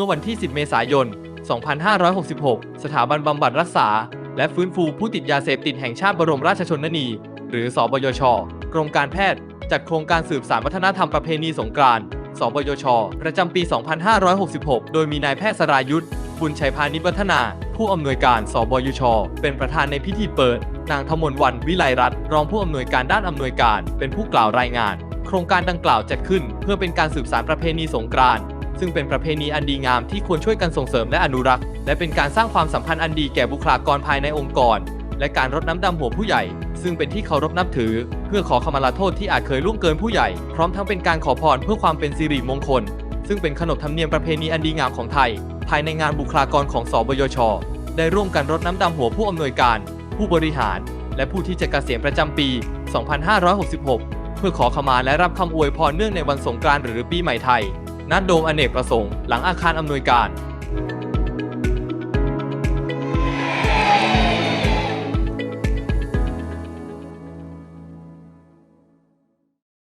มื่อวันที่ 10 เมษายน 2566 สถาบันบำบัดรักษา และฟื้นฟูผู้ติดยาเสพติดแห่งชาติบรมราชชนนี หรือ สบยช กรมการแพทย์ จัดโครงการสืบสานวัฒนธรรมประเพณีสงกรานต์สบยช ประจำปี 2566 โดยมีนายแพทย์สรายุทธบุญชัยพานิชวัฒนา ผู้อำนวยการ สบยช เป็นประธานในพิธีเปิด นางธมนวันวิไลรัตน์รองผู้อำนวยการด้านอำนวยการ เป็นผู้กล่าวรายงาน โครงการดังกล่าวจัดขึ้น เพื่อเป็นการสืบสานประเพณีสงกรานต์ ซึ่งเป็นประเพณีอันดีงามที่ควรช่วยกันส่งเสริมและอนุรักษ์ และเป็นการสร้างความสัมพันธ์อันดีแก่บุคลากรภายในองค์กร และการรดน้ำดำหัวผู้ใหญ่ ซึ่งเป็นที่เคารพนับถือ เพื่อขอขมาลาโทษที่อาจเคยล่วงเกินผู้ใหญ่ พร้อมทั้งเป็นการขอพรเพื่อความเป็นสิริมงคล ซึ่งเป็นขนบธรรมเนียมประเพณีอันดีงามของไทย ภายในงานบุคลากรของสบยช ได้ร่วมกันรดน้ำดำหัวผู้อำนวยการ ผู้บริหาร และผู้ที่จะเกษียณประจำปี 2566 เพื่อขอขมาและรับคำอวยพรเนื่องในวันสงกรานต์หรือปีใหม่ไทย ณโดมอเนกประสงค์ หลังอาคารอำนวยการ